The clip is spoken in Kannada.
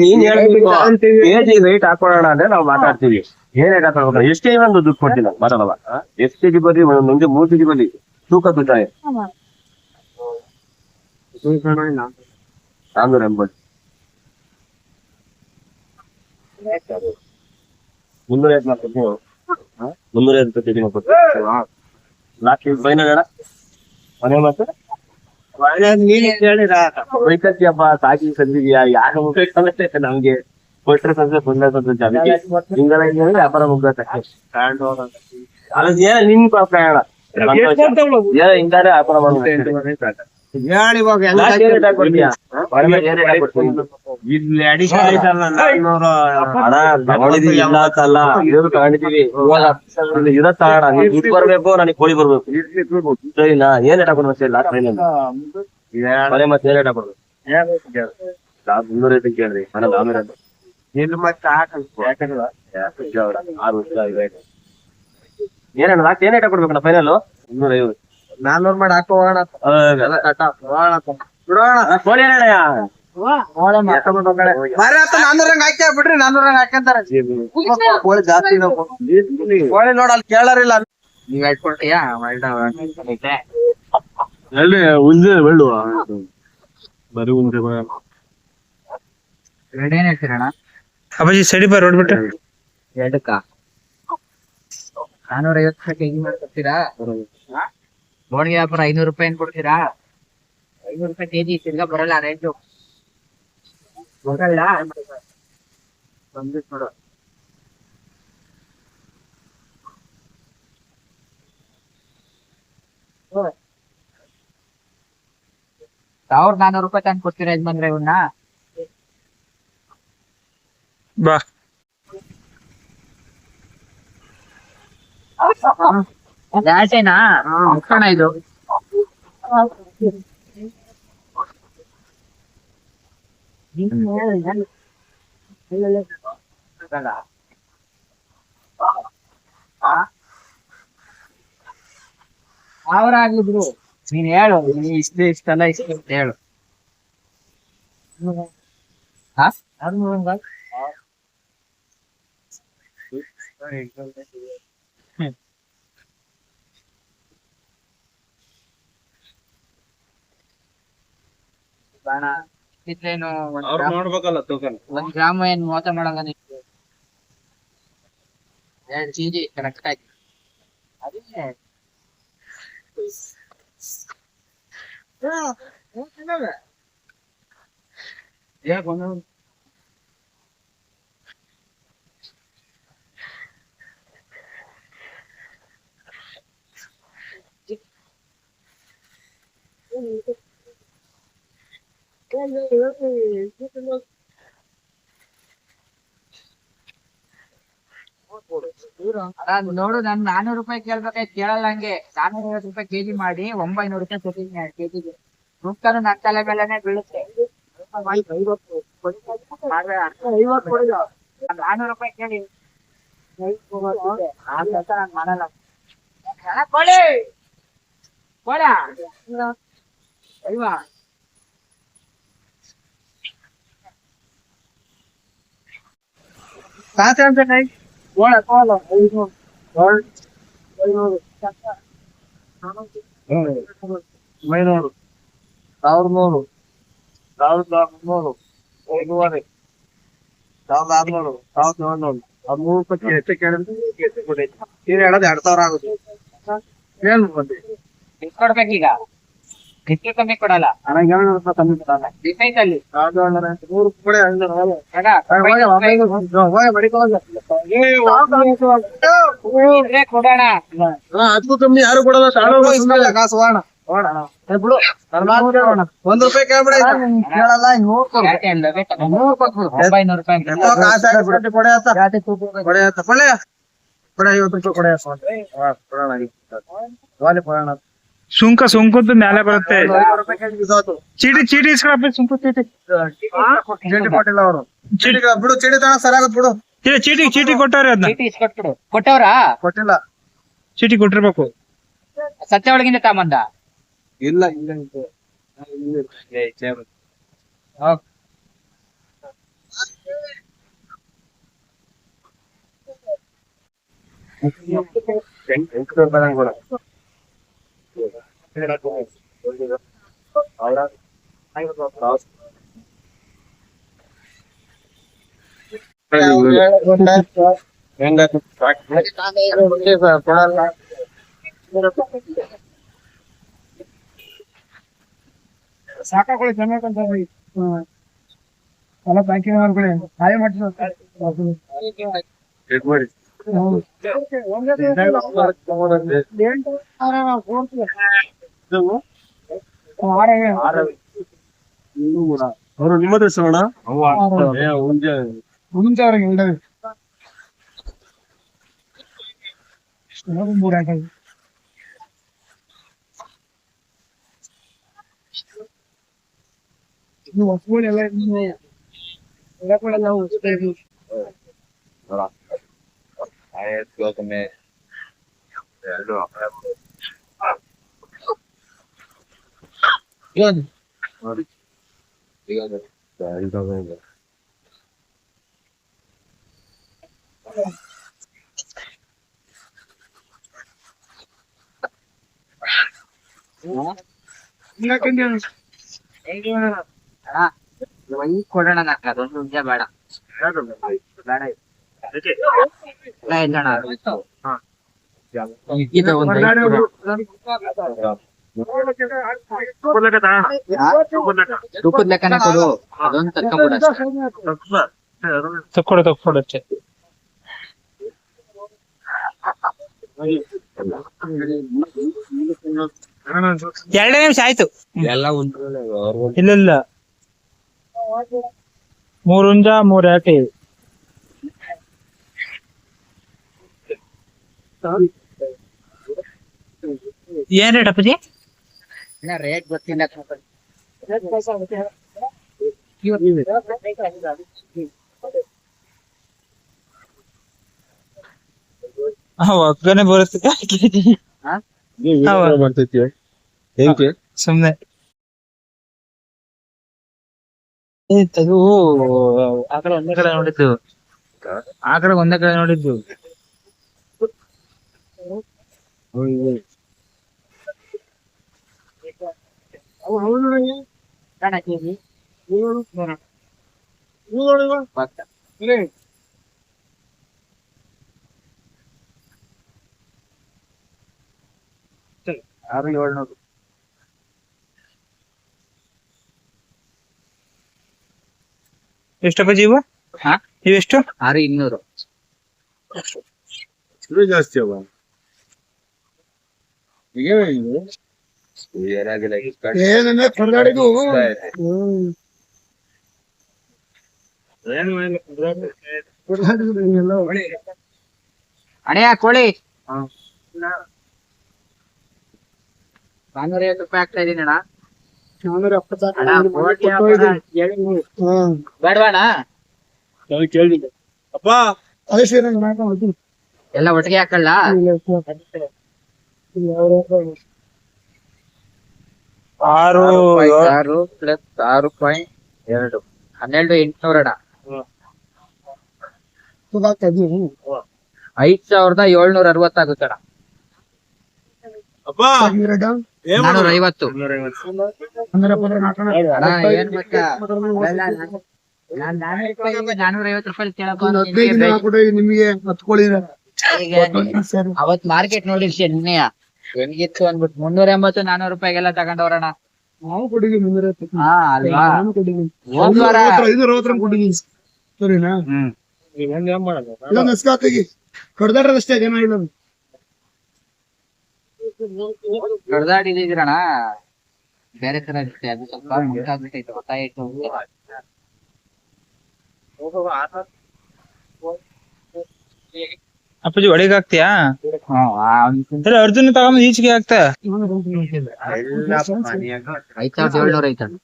ನೀನ್ ಹೇಳ್ಬೇಕು. ರೇಟ್ ಹಾಕೊಳ್ಳೋಣ ಅಂದ್ರೆ ನಾವು ಮಾತಾಡ್ತೀವಿ. ಏನ್ ರೇಟ್ ಎಷ್ಟು ಒಂದು ದುಡ್ಡು ಕೊಡ್ತೀನಿ ನಾನು ಮಾತಾಡಲ್ಲ ಎಷ್ಟು ಕೆಜಿ ಒಂದ್ ಮುಂದೆ ಮೂರ್ ಕೆಜಿ ಬರ್ಲಿ ತೂಕ ದುಡ್ಡ ನಾನ್ನೂರ ಎಂಬತ್ತು. ಮುನ್ನೂರ ಮಾಡ್ಕೊಡ್ತೀನಿ ಮುನ್ನೂರ ಐವತ್ತು ಕೆಜಿ ನಾಲ್ಕು ಫೈನಲ್ ಮನೆ ಬೈಕತ್ತಿಯಪ್ಪ ಸಾಕಿ ಸಂದಿದ್ಯಾ ಯಾರ ಮುಖ ಕಾಣುತ್ತೆ ನಮ್ಗೆ ಕೊಟ್ರೆ ಸಂದ್ರೆ ಬಂದ ಸಂದ್ರೆ ಜಾಬಿಗೆ ಹಿಂಗೆಲ್ಲ ಹಿಂಗೆ ವ್ಯಾಪಾರ ಮುಗ್ದತ್ತೆ ಅಲ್ಲ ಏನ ನಿನ್ ಪ್ರಯಾಣ ಏನ ಹಿಂಗಾರೆ ವ್ಯಾಪಾರ ಮಾಡ್ಬೇಕು ಹೇಳಿ ಇವಾಗ? ಇಲ್ಲಿ ಅಡಿಷನ್ ಐತಲ್ಲ ನಾನ್ನೂರು ತಗೋಣ. ಬರ್ಬೇಕು ನನಗೆ ಕೋಳಿ ಬರ್ಬೇಕು. ಸರಿನಾ ಏನ್ ರೇಟ್ ಲಾಸ್ಟ್ ಟ್ರೈನ್ ಮನೆ ಮತ್ತೆ ಏನ್ ರೇಟ್ ಹಾಕೊಡ್ಬೇಕು? ಲಾಸ್ಟ್ ಮುನ್ನೂರ ಕೇಳ್ರಿ ಮನೆ. ಇಲ್ಲಿ ಮತ್ತೆ ಹಾಕಲ್ಲ? ಆರು ವರ್ಷ ಲಾಸ್ಟ್ ಏನ್ ರೇಟ್ ಕೊಡ್ಬೇಕಣ್ಣ ಫೈನಲ್ ಮುನ್ನೂರ ಐವತ್ತು. ನಾನ್ನೂರ್ ಮಾಡಿ ಹಾಕೋ ಹೋಗೋಣ ಬಿಡ್ರಿ ನಾನ್ನೂರಂಗ್ ಹಾಕ್ಯಂತಾರ. ಕೋಳಿ ಜಾಸ್ತಿ. ಕೋಳಿ ನೋಡ ಅಲ್ಲಿ ಕೇಳಾರಿಲ್ಲ. ನೀವ್ ಎಲ್ಲಿ ಉಂಜೆ ಬೆಳ್ಳುವ ಬರೀ ಉಂಜೆ ಏನ್ ಹೇಳ್ತೀರಣ್ಣ? ಅಪ್ಪಾಜಿ ಸಡಿ ಬಾ ರೋಡ್ ಬಿಟ್ಟು. ಎರಡಕ್ಕ ನಾನೂರ ಐವತ್ತು ಕೆಜಿ ಮಾಡ್ಕೊಡ್ತೀರಾ ಬೋಣಿಗೆ ವ್ಯಾಪಾರ ಐನೂರು ರೂಪಾಯಿ ಏನ್ ಕೊಡ್ತೀರಾ? ಐನೂರು ರೂಪಾಯಿ ಕೆಜಿ ತಿರ್ಗಾ ಬರಲ್ಲ ರೇಟು ಬರಲ್ಲ ಬಂದ್ಬಿಟ್ಟು ನೋಡು. ಸಾವಿರದ ನಾನೂರು ರೂಪಾಯಿ ತಂದು ಕೊಡ್ತೀರಾ ಯಜಮಾನ್ರೆ ಇವನ್ನ ಬಾ. ಮುಖಣ ಇದು. ಸಾವಿರ ಆಗಿದ್ರು ನೀನ್ ಹೇಳು ನೀ ಇಷ್ಟು ಇಷ್ಟಲ್ಲ ಇಷ್ಟ ಅಂತ ಹೇಳು. ಹಾ? ಬಾಣ. ಇದ್ರೇನು ಒಂದ್ ಗ್ರಾಮ್- ನೋಡ್ಬೇಕಲ್ಲ ತೂಕನ ಒಂದ್ ಗ್ರಾಮ್ ಏನ್ ಮೋಸ ಮಾಡಲ್ಲ ನೀವು ಎರಡ್ ಕೆಜಿ ಕರೆಕ್ಟ್ ಆಗಿ. ಅದೇ ಯಾಕೆ ಒಂದೊಂದ್ ನೋಡು ನನ್ ನಾನೂರು ರೂಪಾಯಿ ಕೇಳ್ಬೇಕಾಯ್ತು ಕೇಳಲ್ಲ ಹಂಗೆ. ನಾನೂರ ಐವತ್ತು ರೂಪಾಯಿ ಕೆಜಿ ಮಾಡಿ ಒಂಬೈನೂರು ರೂಪಾಯಿ ಕೊಟ್ಟಿದ್ದೀನಿ ಕೆಜಿಗೆ. ರೂಪಾನು ನನ್ನ ತಲೆ ಮೇಲೆನೆ ಬೀಳುತ್ತೆ. ನಾನೂರು ರೂಪಾಯಿ ಕೇಳಿ ಆ ಕೆಲ್ಸ ನಾನ್ ಮಾಡಲ್ಲ ಕೊಡಿ. ಕೊಡ. ಅಲ್ವಾ ಕಾಸು ಅಂತ ಕೈ ಓಳ ಕೋಲ ಐನೂರು ಏಳ್ ಐನೂರು ಒಂಬೈನೂರು ಸಾವಿರದ ನೂರು ಸಾವಿರದ ಮುನ್ನೂರು ಐನೂವರೆ ಸಾವಿರದ ಆರ್ನೂರು ಸಾವಿರದ ಏಳ್ನೂರು ಹದಿಮೂರು ರೂಪಾಯಿ ಎಷ್ಟು ಕೇಳಿದ್ರೆ ಎಷ್ಟು ಕೊಡಿ ನೀನ್ ಹೇಳೋದು ಎರಡ್ ಸಾವಿರ ಆಗುತ್ತೆ ಏನು ಬಂದಿ ಎಷ್ಟು ಕೊಡ್ಬೇಕೀಗ ಹೆಚ್ಚು ಕಮ್ಮಿ ಕೊಡಲ್ಲ. ಅಣ್ಣ ಏಳ್ನೂರು ರೂಪಾಯಿ ಕಮ್ಮಿ ಕೊಡಲ್ಲ. ಡಿಸೈನ್ ಅಲ್ಲಿ ಸಾವಿರದ ಏಳ್ನೂರ ನೂರು ಕೊಡೋಣ. ಅದಕ್ಕೂ ಕಮ್ಮಿ ಯಾರು ಕೊಡಲ್ಲ ಕಾಸು ಬಿಡು ಒಂದ್ ರೂಪಾಯಿ ಕೇಳ್ಬಿಡ ಕೇಳಲ್ಲ ನೂರು ಒಂಬೈನೂರು ರೂಪಾಯಿ ಕೊಡೆ ಆತ ಕೊಡೆ. ಆತ ಕೊಡೆ ಕೊಡೆ. ಐವತ್ತು ರೂಪಾಯಿ. ಕೊಡೆ ಕೊಡೋಣ. ಸುಂಕ ಸುಂಕದ್ದು ಮೇಲೆ ಬರುತ್ತೆ. ಚೀಟಿ ಚೀಟಿ ಸುಂಕ ಚೀಟಿ. ಚೀಟಿ ಕೊಟ್ಟಿಲ್ಲ ಅವರು. ಚೀಟಿ. ಬಿಡು ಚೀಟಿ ತನ ಸರಾಗತ್ ಬಿಡು. ಚೀಟಿ ಚೀಟಿ ಕೊಟ್ಟವ್ರೆ ಅದನ್ನ. ಚೀಟಿ ಇಸ್ಕೊಟ್ಬಿಡು. ಕೊಟ್ಟವ್ರಾ? ಕೊಟ್ಟಿಲ್ಲ. ಚೀಟಿ ಕೊಟ್ಟಿರ್ಬೇಕು. ಸತ್ಯ ಒಳಗಿಂದ ತಾಮಂದ ಇಲ್ಲ ಇಲ್ಲ. ಎಂಟು ರೂಪಾಯಿ ಸಾಕಾಕೊಳ್ಳಿ ಚೆನ್ನಾಗಂತ ಎಲ್ಲ ಬ್ಯಾಂಕಿಂಗ್ ಮಾಡ್ಕೊಳ್ಳಿ ಹಾಯ್ ಚೆಕ್ ಮಾಡಿ ಅವರು ನಿಮ್ಮ ಹತ್ರ ಶ್ರವಣ ಏ, ಮುಂಜೆ ಅಣ್ಣ ಕೊಡೋಣ ನಂಗೆ ಅದೊಂದು ನಿಮಿಷ ಬೇಡ ಬೇಡ ಇಲ್ಲ ಅಣ್ಣ ಇದು ಒಂದು ಐದು ಕೊಡು. ತೂಕದ ಲೆಕ್ಕನೇ ಕೊಡು ಅದೊಂದು ತಕ್ಕೊಂಬಿಡ ತಕ್ಕೊಡು ತಕ್ಕೊಡು ತಕ್ಕೊಡತ್ತೆ ಎರಡೇ ನಿಮಿಷ ಆಯ್ತು. ಎಲ್ಲ ಇಲ್ಲ ಇಲ್ಲ. ಮೂರು ಹುಂಜ ಮೂರ್ ಯಾಕೆ ಏನ್ ರೇಟ್ ಅಪ್ಪಾಜಿ? ಇನ್ನ ರೇಟ್ ಗೊತ್ತಿಲ್ಲ ಹ ಒಗ್ಗನೆ ಬರುತ್ತೆ ಕೆಜಿ ಹಾ? ಹೌದು. ಮಾಡ್ತೈತಿ ಹೆಂಗೆ ಸುಮ್ನೆ ಏ ತಗೋ ಆ ಕಡೆ ಒಂದೇ ಕಡೆ ನೋಡಿದ್ದು ಆ ಕಡೆ ಒಂದೇ ಕಡೆ ನೋಡಿದ್ದು ಅಣ್ಣ ಕೆಜಿ ಭತ್ತ. ಆರು ಏಳ್ನೂರು ಎಷ್ಟಪ್ಪಾಜಿ ಇವು ಹಾ? ಇವೆಷ್ಟು ಆರು ಇನ್ನೂರು ಇದು ಜಾಸ್ತಿ ಅವ ಏನಾಗಿಲ್ಲ ಏನಂದ್ರೆ ಕರ್ನಾಟಕವು ಅಣೆಯ ಕೋಳಿ. ನಾನ್ನೂರೈವತ್ತು ರೂಪಾಯಿ ಆಗ್ತಾ ಇದೀನಿ ಅಣ್ಣ. ನಾನೂರ ಅಣ್ಣ, ಕೋಟಿ ಹ್ಮ್ ಹೇಳಿ ನೀವು. ಬೇಡ್ವಾ ಅಣ್ಣ? ಅಪ್ಪ. ಅದೇ ಸೇರಿ ಎಲ್ಲ ಒಟ್ಟಿಗೆ ಹಾಕಲ್ಲ? ಆರು ಆರು ಪ್ಲಸ್ ಆರು ಪಾಯಿಂಟ್ ಎರಡು. ಹನ್ನೆರಡು ಎಂಟುನೂರ ಅಣ್ಣ ಐದ್ ಸಾವಿರದ ಏಳ್ನೂರ ಅರವತ್ತಾಗುತ್ತೆ ಅಣ್ಣ ನಾನೂರ ಐವತ್ತು ಅಂದ್ರೆ ಅಣ್ಣ ಏನ್ ಗೊತ್ತಾ ನಾನು- ನಾನ್ ನಾನೂರು ರೂಪಾಯಿ ನಾನೂರ ಐವತ್ತು ರೂಪಾಯಿ ಕೇಳಕ್ ಬಂದು ಹದಿನೈದು ದಿನ ನಿಮಗೆ ಹತ್ಕೊಳ್ಳಿ ಈಗ ಅವತ್ ಮಾರ್ಕೆಟ್ ನೋಡಿರ್ಸಿ ನಿನ್ನೆಯ? ಹೆಂಗಿತ್ತು ಅಂದ್ಬಿಟ್ಟು ಮುನ್ನೂರ ಎಂಬತ್ತು ನಾನೂರು ರೂಪಾಯಿಗೆಲ್ಲ ತಗೊಂಡವ್ರಣ ನಾವು ಕೊಟ್ಟಿದ್ದೀವಿ ಮುನ್ನೂರ ಹಾ ಅಲ್ವಾ? ನಾನು ಕೊಟ್ಟಿದ್ದೀನಿ. ಹೋದ್ ವಾರ ಐನೂರ ಅರವತ್ತರ ಕೊಟ್ಟಿದ್ದೀನಿ. ಸರಿನಾ? ಹ್ಮ್. ಇಲ್ಲ ನಸ್ಕಾತಿಗೆ ಕಡ್ದಾಡ್ರದಷ್ಟೇ ಜನ ಇಲ್ಲ ಬೇರೆ ತರ ಇರುತ್ತೆ ಅದು ಸ್ವಲ್ಪ ಮುಂದಾಗ್ಬಿಟ್ಟೈತೆ ಒತ್ತಾಯ ಇಟ್ಟು ಅಪ್ಪಾಜಿ ಒಳಗೆ ಹಾಕ್ತಿಯಾ? ಇಲ್ಲ ಅರ್ಜುನ್ ತಗೊಂಡ್ ಈಚೆಗೆ ಹಾಕ್ತಾ. ಐದ್ ಏಳ್ನೂರ ಐತಣ್ಣ